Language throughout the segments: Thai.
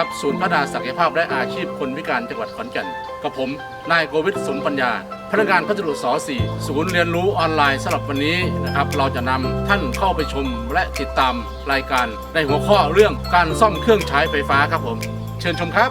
ครับศูนย์พัฒนาศักยภาพและอาชีพคนพิการจังหวัดขอนแก่นกับผมนายโกวิทสมปัญญา พนักงานพัสดุส4ศูนย์เรียนรู้ออนไลน์สำหรับวันนี้นะครับเราจะนำท่านเข้าไปชมและติดตามรายการในหัวข้อเรื่องการซ่อมเครื่องใช้ไฟฟ้าครับผม เชิญชมครับ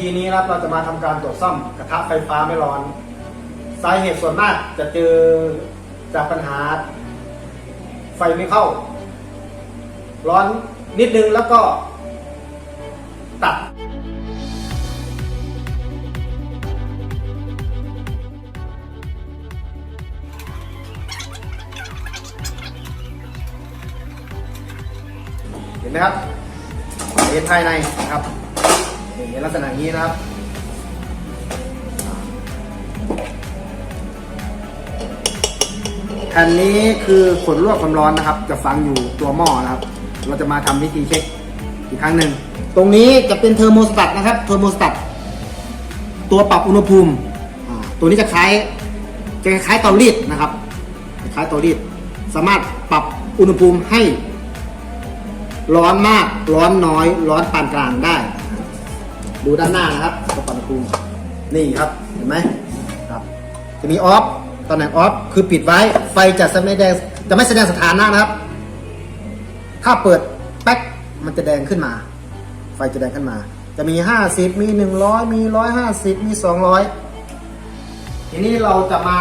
สำหรับ EP นี้นะครับเราจะมาทำการตรวจซ่อมกระทะไฟฟ้าไม่ร้อน สาเหตุส่วนมากจะเจอจากปัญหา ไฟไม่เข้า ร้อนนิดนึงแล้วก็ตัด เห็นไหมครับเห็นภายในนะครับ ลักษณะนี้นะครับแผ่นนี้คือขนลวกความร้อนนะครับ จะฝังอยู่ตัวหม้อนะครับ เราจะมาทำวิธีเช็คอีกครั้งหนึ่ง ตรงนี้จะเป็นเทอร์โมสตัตนะครับ เทอร์โมสตัตตัวปรับอุณหภูมิ ตัวนี้จะคล้ายจะคล้ายเตารีดนะครับคล้ายเตารีด สามารถปรับอุณหภูมิให้ ร้อนมาก ร้อนน้อย ร้อนปานกลางได้ ดูด้านหน้านะครับตัวปรับอุณหภูมินี่ครับเห็นไหมครับจะมีออฟตำแหน่งออฟคือปิดไว้ไฟจะไม่แดงจะไม่แสดงสถานะนะครับ ถ้าเปิดแป๊กมันจะแดงขึ้นมา ไฟจะแดงขึ้นมา จะมี 50 มี 100 มี 150 มี 200 ทีนี้เราจะมา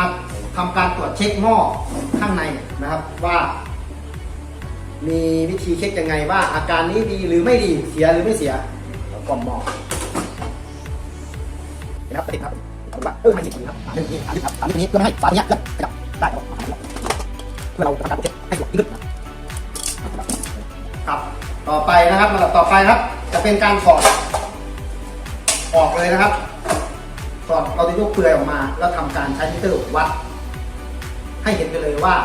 ทำการตรวจเช็คหม้อข้างในนะครับว่า มีวิธีเช็คยังไงว่าอาการนี้ดีหรือไม่ดีเสียหรือไม่เสียเรากล่อ หม้อนะครับติดครับเอาเออไม่ติดครับอันนี้อันนี้ครับอันนี้เพื่อไม่ให้ฝาเนี้ยเลิกขยับได้ครับเพื่อเราทำการเช็คให้สวยขึ้นครับต่อไปนะครับลำดับต่อไปครับ จะเป็นการถอดออกเลยนะครับถอดเราจะยกเปลือยออกมา แล้วทำการใช้มิเตอร์วัด ให้เห็นไปเลยว่า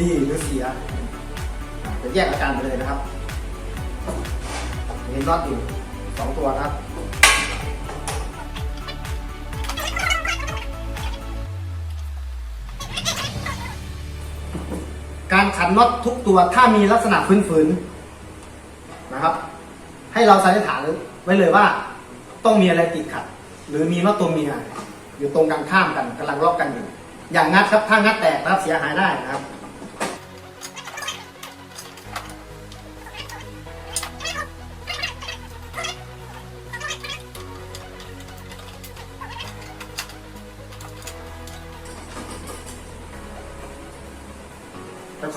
ดีหรือเสียจะแยกอาการไปเลยนะครับมีน็อตอยู่สองตัวนะครับ การขันน็อตทุกตัวถ้ามีลักษณะฝืนๆนะครับ ให้เราสันนิษฐานไว้เลยว่า ต้องมีอะไรติดขัด หรือมีน็อตตัวเมียอยู่ตรงกันข้ามกันกำลังล็อกกันอยู่อย่างงัดครับถ้างัดแตกนะครับเสียหายได้นะครับ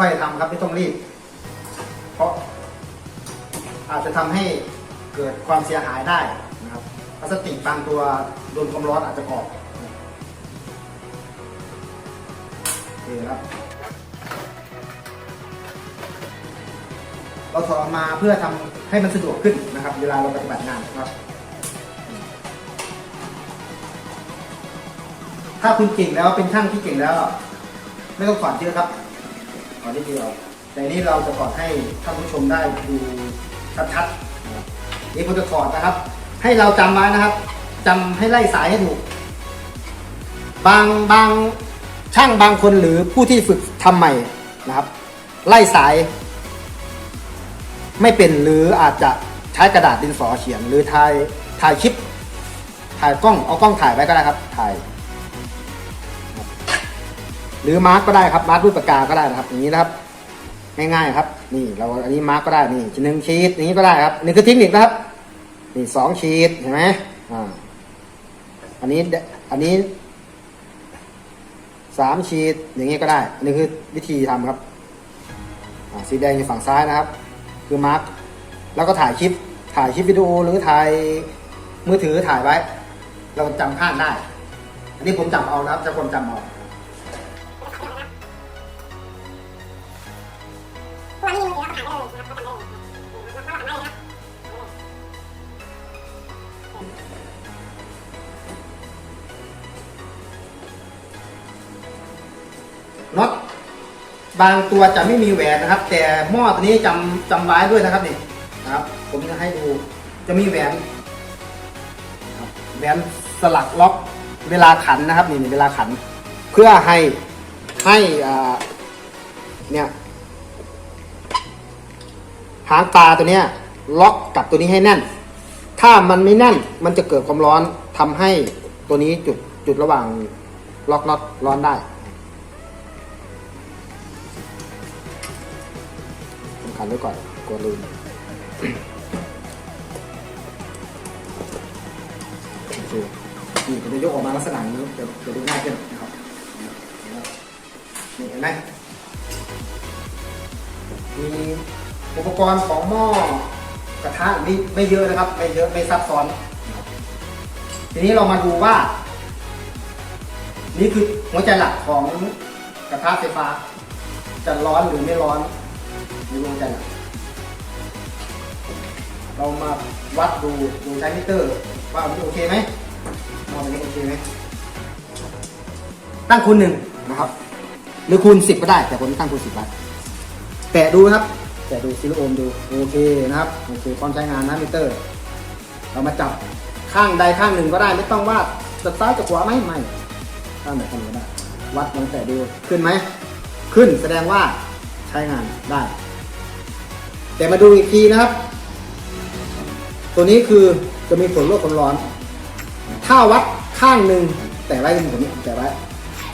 ค่อยๆทำครับไม่ต้องรีบ เพราะอาจจะทำให้เกิดความเสียหายได้นะครับพลาสติกบางตัวโดนความร้อนอาจจะออกนี่ครับเราถอดออกมาเพื่อทำให้มันสะดวกขึ้นนะครับ เวลาเราปฏิบัติงานนะครับ ถ้าคุณเก่งแล้วเป็นช่างที่เก่งแล้ว ไม่ต้องถอดเยอะครับ ถอนิดเดียวแต่นี้เราจะถอดให้ท่านผู้ชมได้ดูชัดๆนะครับนี่ผมจะถอดนะครับ ให้เราจำไว้นะครับจำให้ไล่สายให้ถูก บางบางช่างบางคนหรือผู้ที่ฝึกทำใหม่นะครับ ไล่สาย ไม่เป็นหรืออาจจะใช้กระดาษดินสอเขียน หรือถ่ายถ่ายคลิปถ่ายกล้องเอากล้องถ่ายไว้ก็ได้ครับ ถ่าย หรือมาร์กก็ได้ครับมาร์กด้วยปากกาก็ได้นะครับ อย่างนี้นะครับ ง่ายๆครับ นี่เราอันนี้มาร์กก็ได้นี่หนึ่งชีตอย่างนี้ก็ได้ครับนี่คือเทคนิคนะครับ นี่สองชีตเห็นไหมอ่าอันนี้อันนี้สามชีตอย่างนี้ก็ได้ อันนี้คือวิธีทำครับอ่าสีแดงอยู่ฝั่งซ้ายนะครับ คือมาร์กแล้วก็ถ่ายคลิป ถ่ายคลิปวิดีโอหรือถ่ายมือถือถ่ายไว้ เราจำข้างได้ อันนี้ผมจำเอานะครับจะคนจำเอา บางตัวจะไม่มีแหวนนะครับ แต่หม้อตัวนี้จำจำไว้ด้วยนะครับนี่นะครับ ผมจะให้ดูจะมีแหวนแหวนสลักล็อกเวลาขันนะครับนี่เวลาขัน เพื่อให้ให้อ่าเนี่ยหางปลาตัวเนี้ยล็อกกับตัวนี้ให้แน่น ถ้ามันไม่แน่นมันจะเกิดความร้อนทำให้ตัวนี้จุดจุดระหว่างล็อกน็อตร้อนได้ พันไว้ก่อนกลัวลืมโอเคนี่ผมจะยกออกมาลักษณะนี้จะจะดูง่ายขึ้นนะครับนี่เห็นไหมมีอุปกรณ์ของหม้อกระทะนี่ไม่เยอะนะครับ ไม่เยอะไม่ซับซ้อน ทีนี้เรามาดูว่า นี่คือหัวใจหลักของกระทะไฟฟ้า จะร้อนหรือไม่ร้อน นี่คือหัวใจหลักเรามาวัดดูดูใช้มิเตอร์ ว่ามันโอเคไหมมองมันโอเคไหมตั้งคูณหนึ่งนะครับ หรือคูณสิบก็ได้ แต่ผมตั้งคูณสิบไว้แตะดูครับแตะดูซิลิโอมดูโอเคนะครับโอเคพร้อมใช้งานนะมิเตอร์ เรามาจับข้างใดข้างหนึ่งก็ได้ไม่ต้องว่าจะซ้ายจะขวาไหมไม่ข้างไหนข้างหนึ่งก็ได้วัดลองแตะดูขึ้นไหมขึ้นแสดงว่าใช้งานได้ แต่มาดูอีกทีนะครับ ตัวนี้คือจะมีผลลดความร้อน ถ้าวัดข้างหนึ่งแต่ไว้เป็นผลแต่ไว้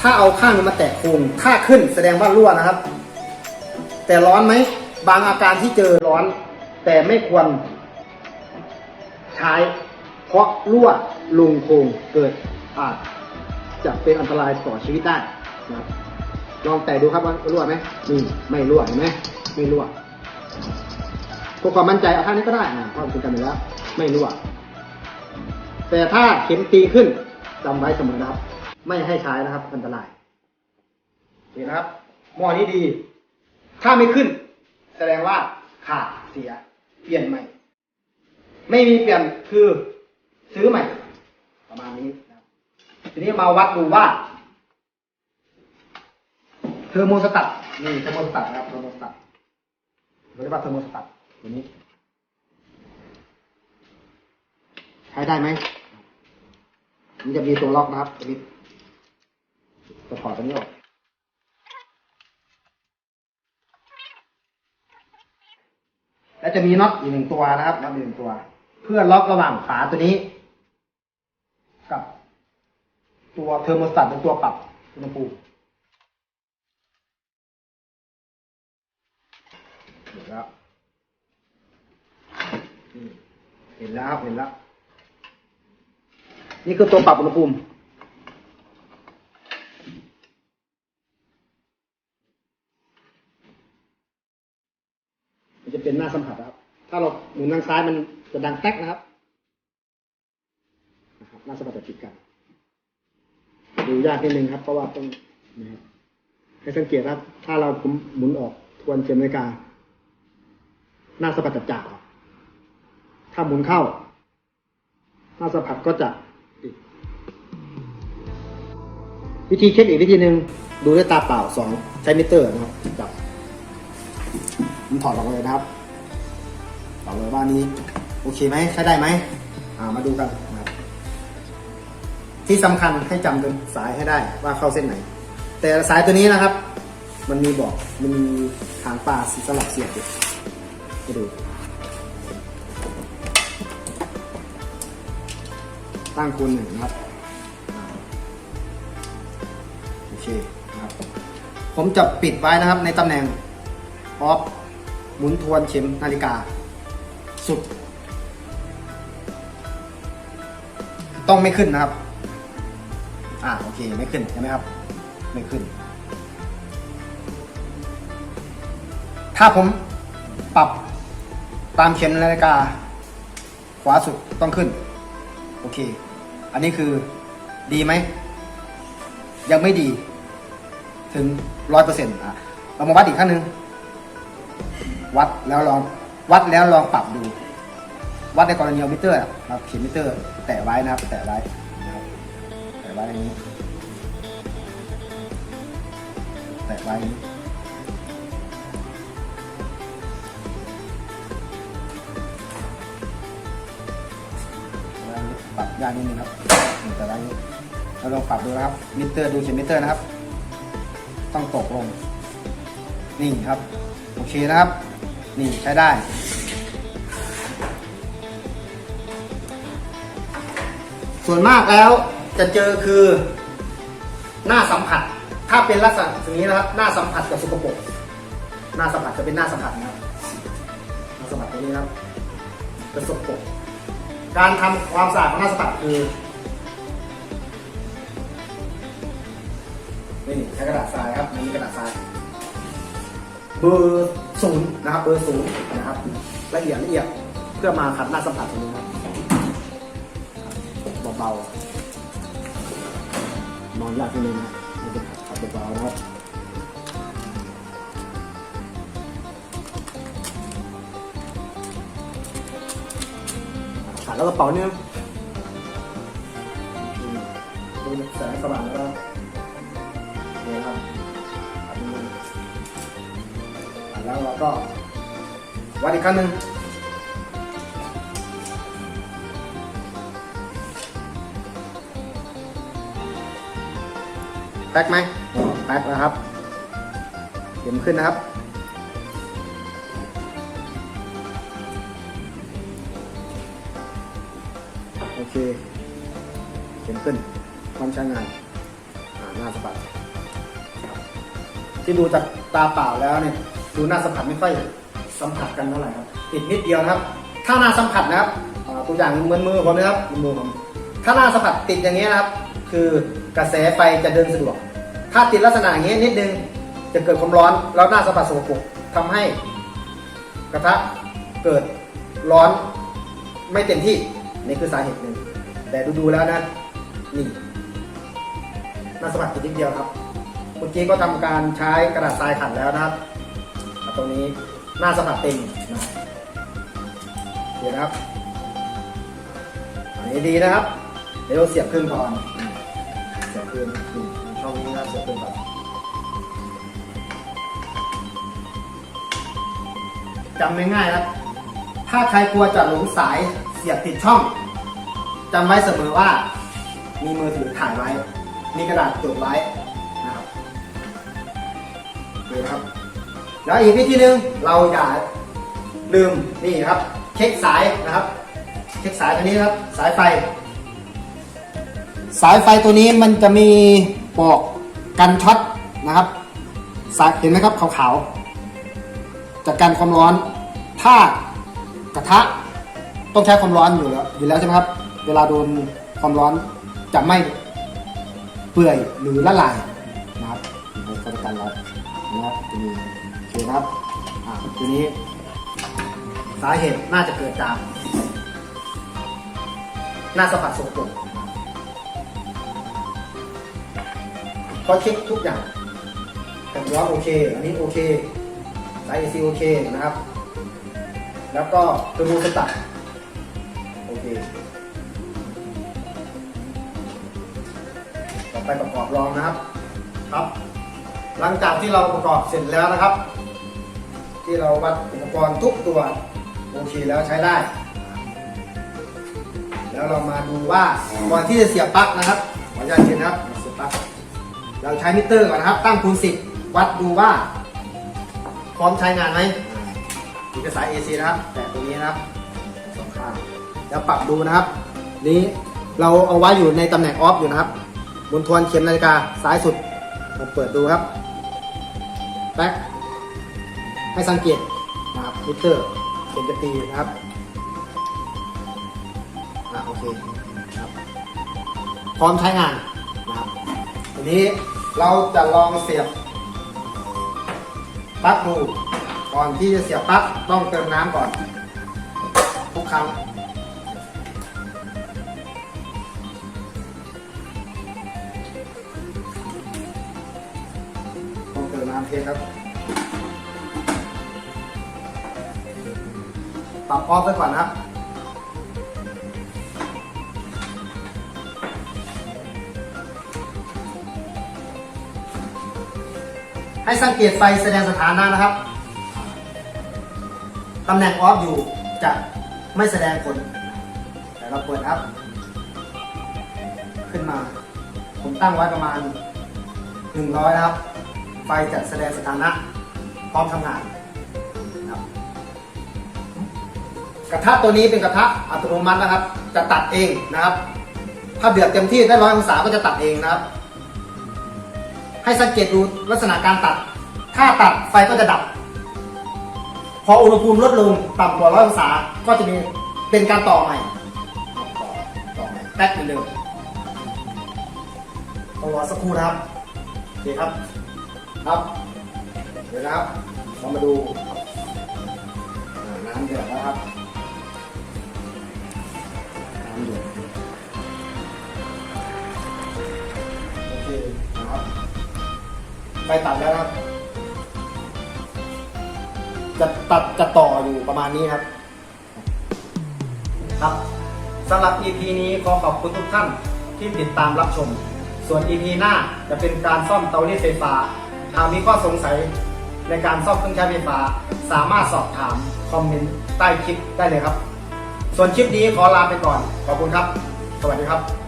ถ้าเอาข้างนึงมาแตะโครงถ้าขึ้นแสดงว่ารั่วนะครับ แต่ร้อนไหมบางอาการที่เจอร้อน แต่ไม่ควรใช้ เพราะรั่วลงโครงเกิดอาจจะเป็นอันตรายต่อชีวิตได้นะครับลองแตะดูครับว่ารั่วไหมนี่ไม่รั่วเห็นไหมไม่รั่ว เพื่อความมั่นใจเอาท่านี้ก็ได้นะเพราะมันเป็นกันอยู่แล้ว ไม่รั่ว แต่ถ้าเข็มตีขึ้นจำไว้เสมอนะครับ ไม่ให้ใช้นะครับอันตรายเห็นนะครับ หม้อนี้ดี ถ้าไม่ขึ้น แสดงว่าขาดเสีย เปลี่ยนใหม่ ไม่มีเปลี่ยนคือซื้อใหม่ ประมาณนี้นะทีนี้มาวัดดูว่าเทอร์โมสตัตนี่เทอร์โมสตัตนะครับเทอร์โมสตัตเราเรียกว่าเทอร์โมสตัต ตัวนี้ ใช้ได้ไหม มันจะมีตัวล็อกนะครับตัวนี้จะถอดตัวนี้ออกและจะมีน็อตอีกหนึ่งตัวนะครับน็อตอีกหนึ่งตัว เพื่อล็อกระหว่างฝาตัวนี้ กับ ตัวเทอร์โมสตัตเป็นตัวปรับอุณหภูมิเห็นแล้วนี่ เห็นแล้วครับเห็นแล้ว นี่คือตัวปรับอุณหภูมิ มันจะเป็นหน้าสัมผัสนะครับ ถ้าเราหมุนทางซ้ายมันจะดังแต๊กนะครับนะครับหน้าสัมผัสจะติดกัน ดูยากนิดนึงครับ เพราะว่าต้องนะครับให้สังเกตครับ ถ้าเราหมุนออกทวนเข็มนาฬิกาหน้าสัมผัสจะจ่า ถ้าหมุนเข้า หน้าสัมผัสก็จะติด วิธีเช็คอีกวิธีหนึ่งดูด้วยตาเปล่าสองใช้มิเตอร์นะครับจับผมถอดออกเลยนะครับถอดเลยว่านี้ โอเคไหมใช้ได้ไหมอ่ามาดูกันนะครับ ที่สำคัญให้จำเป็นสายให้ได้ว่าเข้าเส้นไหน แต่สายตัวนี้นะครับ มันมีบอกมันมีหางปลาสลับเสียบอยู่ให้ดู ตั้งคูณหนึ่งนะครับโอเคนะครับ ผมจะปิดไว้นะครับในตำแหน่งออฟหมุนทวนเข็มนาฬิกา สุด ต้องไม่ขึ้นนะครับ อ่าโอเคไม่ขึ้นใช่ไหมครับ ไม่ขึ้น ถ้าผมปรับตามเข็มนาฬิกา ขวาสุดต้องขึ้น โอเค อันนี้คือดีไหม ยังไม่ดี ถึงร้อยเปอร์เซ็นต์อะเรามาวัดอีกครั้งหนึ่งวัดแล้วลองวัดแล้วลองปรับดู วัดในกรณีมิเตอร์นะครับเข็มมิเตอร์ แตะไว้นะครับ แตะไว้นะครับแตะไว้อย่างนี้แตะไว้อย่างนี้ ยากนิดนึงครับแต่ละนี้เราลองปรับดูนะครับ มิเตอร์ดูเข็มมิเตอร์นะครับ ต้องตกลง นี่ครับ โอเคนะครับ นี่ใช้ได้ส่วนมากแล้วจะเจอคือหน้าสัมผัส ถ้าเป็นลักษณะอย่างนี้นะครับ หน้าสัมผัสกับสกปรกหน้าสัมผัสจะเป็นหน้าสัมผัสนะครับหน้าสัมผัสตรงนี้นะครับเป็นสกปรก การทำความสะอาดของหน้าสัมผัสคือนี่ใช้กระดาษทรายครับอันนี้กระดาษทรายเบอร์ศูนย์นะครับเบอร์ศูนย์นะครับละเอียดละเอียดเพื่อมาขัดหน้าสัมผัสตรงนี้ครับเบาๆนอนยากนิดนึงนะมันะขัดเบาๆนะครับ ขัดแล้วก็เป่าเนี่ยอืมดูแสงสว่างแล้วก็เนี่ยครับขันนึงแล้วเราก็วัดอีกครั้งหนึ่งแป๊กไหมแป๊กนะครับเข็มขึ้นนะครับ โอเข็มขึ้นพร้อมใช้งานอ่าหน้าสะบัดที่ดูจากตาเปล่าแล้วเนี่ยดูหน้าสัมผัสไม่ค่อยสัมผัสกันเท่าไหร่ครับติดนิดเดียวนะครับ ถ้าหน้าสัมผัสนะครับตัวอย่างเหมือนมือผมนะครับมือผมถ้าหน้าสัมผัสติดอย่างนี้ยนะครับ คือกระแสไฟจะเดินสะดวก ถ้าติดลักษณะอย่างนี้นิดนึงจะเกิดความร้อนแล้วหน้าสัมผัสสกปรกทำให้กระทะเกิดร้อนไม่เต็มที่นี่คือสาเหตุหนึ่ง แต่ดูๆแล้วนะนี่หน้าสัมผัสติดนิดเดียวครับเมื่อกี้ก็ทำการใช้กระดาษทรายขัดแล้วนะครับ ตรงนี้หน้าสมผัสเต็มนะเดี๋ยวนะครับอันนี้ดีนะครับ เดี๋ยวเสียบครึ่งก่อนเสียบครึ่งนี่ช่องนี้นะเสียบครึ่งก่อนจำง่ายๆนะครับถ้าใครกลัวจะหลงสายเสียบติดช่อง จำไว้เสมอว่า มีมือถือถ่ายไว้ มีกระดาษจดไว้นะครับดูนะครับ แล้วอีกวิธีหนึ่งเราอย่าลืมนี่ครับเช็คสายนะครับ เช็คสายตัวนี้ครับ สายไฟ สายไฟตัวนี้มันจะมีปอกกันช็อตนะครับสายเห็นไหมครับขาวๆจากการความร้อน ถ้ากระทะต้องใช้ความร้อนอยู่แล้วอยู่แล้วใช่ไหมครับ เวลาโดนความร้อนจะไม่เปื่อยหรือละลายนะครับในการกันร้อนนะครับโอเคครับอ่าทีนี้ สาเหตุน่าจะเกิดจากหน้าสัมผัสสกปรกก็เช็คทุกอย่างแต่ร้อนโอเค อันนี้โอเคสายเอซีโอเคนะครับ แล้วก็ตัวมูสตัดโอเค ไปประกอบรองนะครับครับ หลังจากที่เราประกอบเสร็จแล้วนะครับ ที่เราวัดอุปกรณ์ทุกตัวโอเคแล้วใช้ได้ แล้วเรามาดูว่าก่อนที่จะเสียบปลั๊กนะครับขออนุญาตเช็ดนะครับเสียบปลั๊กเราใช้มิเตอร์ก่อนนะครับ ตั้งคูณ10วัดดูว่า พร้อมใช้งานไหมนี่คือสาย AC นะครับ แต่ตรงนี้นะครับสองข้างแล้วปรับดูนะครับ นี้เราเอาไว้อยู่ในตำแหน่งออฟอยู่นะครับ บนทวนเข็มนาฬิกาซ้ายสุดเราเปิดดูครับแบ็คให้สังเกตนะครับมิเตอร์เข็มจะตีนะครับอะโอเคครับพร้อมใช้งานนะครับทีนี้เราจะลองเสียบปลั๊กดูก่อนที่จะเสียบปลั๊กต้องเติมน้ำก่อนทุกครั้ง น้ำเทครับปรับออฟไว้ก่อนนะครับให้สังเกตไฟแสดงสถานะนะครับ ตำแหน่งออฟอยู่จะไม่แสดงผล แต่เราเปิดครับขึ้นมา ผมตั้งไว้ประมาณ 100 นะครับ ไฟจะแสดงสถานะพร้อมทำงานครับกระทะตัวนี้เป็นกระทะอัตโนมัตินะครับ จะตัดเองนะครับ ถ้าเดือดเต็มที่ได้ร้อยองศาก็จะตัดเองนะครับ ให้สังเกตดูลักษณะการตัด ถ้าตัดไฟก็จะดับ พออุณหภูมิลดลงต่ำกว่าร้อยองศาก็จะมีเป็นการต่อใหม่ต่อต่อใหม่แป๊กเหมือนเดิมต้องรอสักครู่นะครับโอเคครับ ครับ เดี๋ยวนะครับ เรามาดูน้ำเดือดแล้วครับ น้ำเดือดโอเคนะครับไปตัดแล้วนะครับ จะตัดจะต่ออยู่ประมาณนี้ครับ ครับสำหรับ EP นี้ขอขอบคุณทุกท่านที่ติดตามรับชม ส่วน EP หน้าจะเป็นการซ่อมเตารีดไฟฟ้า หากมีข้อสงสัยในการซ่อมเครื่องใช้ไฟฟ้า สามารถสอบถามคอมเมนต์ใต้คลิปได้เลยครับ ส่วนคลิปนี้ขอลาไปก่อน ขอบคุณครับ สวัสดีครับ